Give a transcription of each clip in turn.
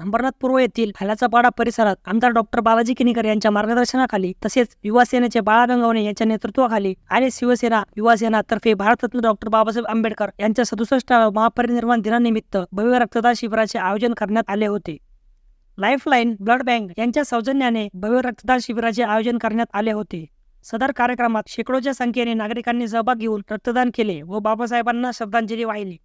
अंबरनाथ पूर्व येथील हालाचापाडा पाडा परिसरात आमदार डॉक्टर बालाजी किनीकर यांच्या मार्गदर्शनाखाली तसेच युवा सेनेचे बाळा गंगवणे यांच्या नेतृत्वाखाली आणि शिवसेना युवा सेना तर्फे भारतरत्न डॉक्टर बाबासाहेब आंबेडकर यांच्या सदुसष्टाव्या महापरिनिर्वाण दिनानिमित्त भव्य रक्तदान शिबिराचे आयोजन करण्यात आले होते. लाईफलाईन ब्लड बँक यांच्या सौजन्याने भव्य रक्तदान शिबिराचे आयोजन करण्यात आले होते. सदर कार्यक्रमात शेकडोच्या संख्येने नागरिकांनी सहभाग घेऊन रक्तदान केले व बाबासाहेबांना श्रद्धांजली वाहिली.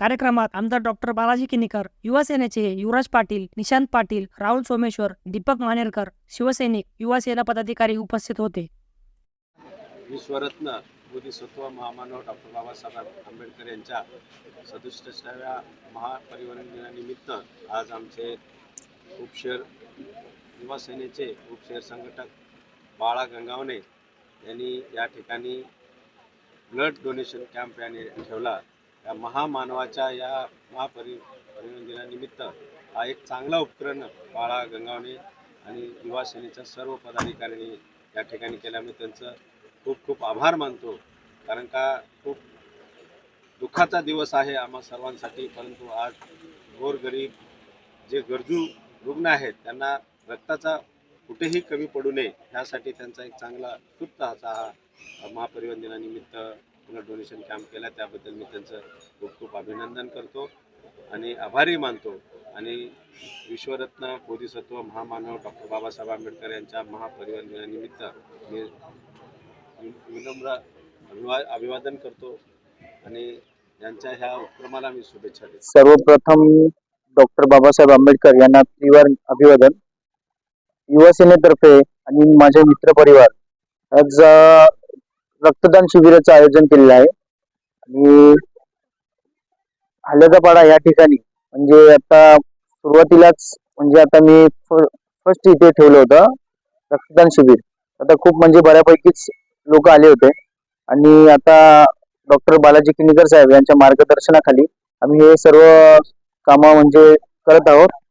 कार्यक्रमात आमदार डॉक्टर बालाजी किनीकर युवा सेनेचे युवराज पाटील निशांत पाटील राहुल सोमेश्वर दीपक मानेरकर शिवसैनिक युवा सेना पदाधिकारी उपस्थित होते. विश्वरत्न बोधिसत्व महामानव डॉक्टर बाबासाहेब आंबेडकर यांच्या सदुसष्टाव्या महापरिवहन दिनानिमित्त आज आमचे उपशहर युवा सेनेचे उपशहर संघटक बाळा गंगावणे यांनी या ठिकाणी ब्लड डोनेशन कॅम्प याने ठेवला. या महामानवाच्या या महापरि परिवहन दिनानिमित्त हा एक चांगला उपक्रम बाळा गंगावणे आणि युवा सेनेच्या सर्व पदाधिकाऱ्यांनी या ठिकाणी केल्यामुळे त्यांचं खूप खूप आभार मानतो. कारण का खूप दुःखाचा दिवस आहे आम्हा सर्वांसाठी परंतु आज गोरगरीब जे गरजू रुग्ण आहेत त्यांना रक्ताचा कुठेही कमी पडू नये ह्यासाठी त्यांचा एक चांगला उत्सुकता असा हा महापरिवहन दिनानिमित्त ब्लड डोनेशन कॅम्प केला त्याबद्दल मी त्यांचं खूप खूप अभिनंदन करतो आणि आभारी मानतो. आणि विश्वरत्न बोधिसत्व महामानव डॉक्टर बाबासाहेब आंबेडकर यांच्या महापरिवार दिनानिमित्त मी विनम्र अभिवा अभिवादन करतो आणि यांच्या ह्या उपक्रमाला मी शुभेच्छा देतो. सर्वप्रथम डॉक्टर बाबासाहेब आंबेडकर यांना त्रिवार अभिवादन. युवा सेनेतर्फे आणि माझे मित्र परिवार आज रक्तदान शिबिराचं आयोजन केलेलं आहे. आणि हलगापाडा या ठिकाणी म्हणजे आता सुरुवातीलाच म्हणजे आता मी फर्स्ट इथे ठेवलं होतं रक्तदान शिबिर. आता खूप म्हणजे बऱ्यापैकीच लोक आले होते. आणि आता डॉक्टर बालाजी किनीकर साहेब यांच्या मार्गदर्शनाखाली आम्ही हे सर्व कामं म्हणजे करत आहोत.